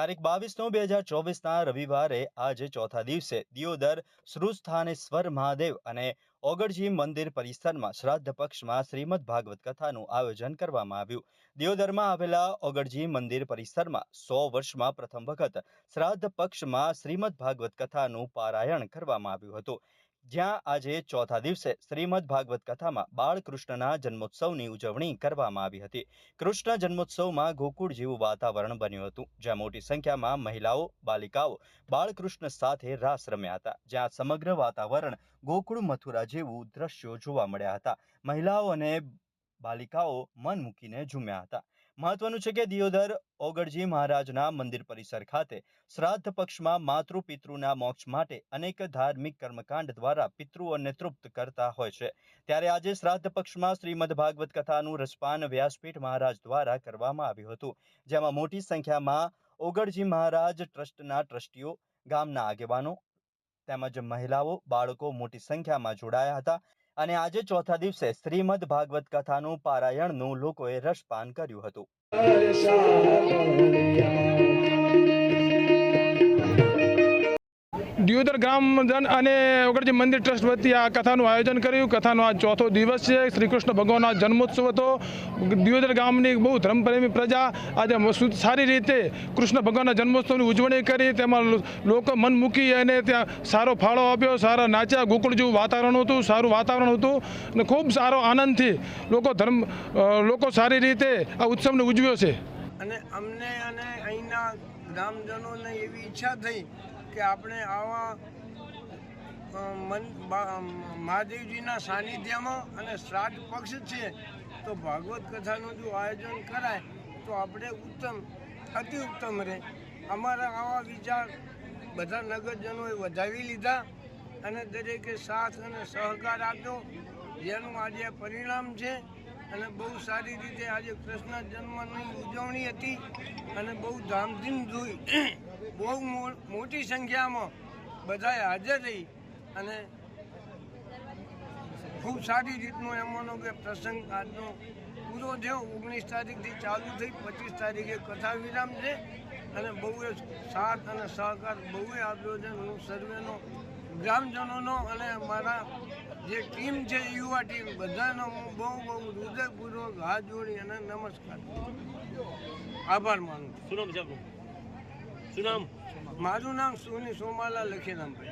તારીખ બાવીસ નવ બે હજાર ચોવીસના રવિવારે આજે ચોથા દિવસે દિયોદર શ્રુસ્થાનેશ્વર મહાદેવ અને ઓગળજી મંદિર પરિસરમાં શ્રાદ્ધ પક્ષમાં શ્રીમદ ભાગવત કથાનું આયોજન કરવામાં આવ્યું. દિયોદરમાં આવેલા ઓગળજી મંદિર પરિસરમાં સો વર્ષમાં પ્રથમ વખત શ્રાદ્ધ પક્ષમાં શ્રીમદ ભાગવત કથાનું પારાયણ કરવામાં આવ્યું હતું. જ્યાં આજે ચોથા દિવસે શ્રીમદ ભાગવત કથામાં બાળકૃષ્ણના જન્મોત્સવની ઉજવણી કરવામાં આવી હતી. કૃષ્ણ જન્મોત્સવમાં ગોકુળ જેવું વાતાવરણ બન્યું હતું, જ્યાં મોટી સંખ્યામાં મહિલાઓ, બાલિકાઓ બાળકૃષ્ણ સાથે રાસ રમ્યા હતા. જ્યાં સમગ્ર વાતાવરણ ગોકુળ મથુરા જેવું દ્રશ્યો જોવા મળ્યા હતા. મહિલાઓ અને બાલિકાઓ મન મૂકીને ઝૂમ્યા હતા. મહત્વનું છે કે દિયોદર ઓગળજી મહારાજના મંદિર પરિસર ખાતે શ્રાદ્ધ પક્ષમાં માતૃ પિતૃના મોક્ષ માટે અનેક ધાર્મિક કર્મકાંડ દ્વારા પિતૃઓને તૃપ્ત કરતા હોય છે. ત્યારે આજે શ્રાદ્ધ પક્ષમાં શ્રીમદ ભાગવત કથાનું રસપાન વ્યાસપીઠ મહારાજ દ્વારા કરવામાં આવ્યું હતું. જેમાં મોટી સંખ્યામાં ઓગળજી મહારાજ ટ્રસ્ટના ટ્રસ્ટીઓ, ગામના આગેવાનો તેમજ મહિલાઓ, બાળકો મોટી સંખ્યામાં જોડાયા હતા. અને આજે ચોથા દિવસે શ્રીમદ ભાગવત કથાનું પારાયણનું લોકોએ રસપાન કર્યું હતું. દિયોદર ગ્રામજન અને ઓગણજી મંદિર ટ્રસ્ટ વતી આ કથાનું આયોજન કર્યું. કથાનો આ ચોથો દિવસ છે. શ્રી કૃષ્ણ ભગવાનનો જન્મોત્સવ હતો. દિયોદર ગામની બહુ ધર્મપ્રેમી પ્રજા. આજે સારી રીતે કૃષ્ણ ભગવાનના જન્મોત્સવની ઉજવણી કરી. તેમાં લોકો મન મૂકી અને ત્યાં સારો ફાળો આપ્યો. સારા નાચ્યા. ગોકુળ જેવું વાતાવરણ હતું. સારું વાતાવરણ હતું. અને ખૂબ સારો આનંદથી લોકો ધર્મ લોકો સારી રીતે આ ઉત્સવને ઉજવ્યો છે. અને અમને અને અહીંના ગ્રામજનોને એવી ઈચ્છા થઈ કે આપણે આવા મન મહાદેવજીના સાનિધ્યમાં અને શ્રાદ્ધ પક્ષ છે, તો ભાગવત કથાનું જો આયોજન કરાય, તો આપણે ઉત્તમ, અતિ ઉત્તમ રહે. અમારા આવા વિચાર બધા નગરજનોએ વધાવી લીધા અને દરેકે સાથ અને સહકાર આપ્યો. જેનું આજે પરિણામ છે અને બહુ સારી રીતે આજે કૃષ્ણ જન્મની ઉજવણી હતી અને બહુ ધામધીમ જોઈ. બહુ મોટી સંખ્યામાં બધાએ હાજર રહી અને ખૂબ સારી રીતનો એમાંનો કે પ્રસંગ આજનો પૂરો થયો. ઓગણીસ તારીખથી ચાલુ થઈ, પચીસ તારીખે કથા વિરામ છે અને બહુ સાથ અને સહકાર બહુ આપ્યો છે. હું સર્વેનો ગ્રામજનોનો અને મારા જે ટીમ છે યુવા ટીમ બધાનો હું બહુ બહુ હૃદયપૂર્વક હાથ જોડી અને નમસ્કાર આભાર માનું છું. શું નામ છે આપનું? શું નામ? મારું નામ સોની સોમાલા લખીરામભાઈ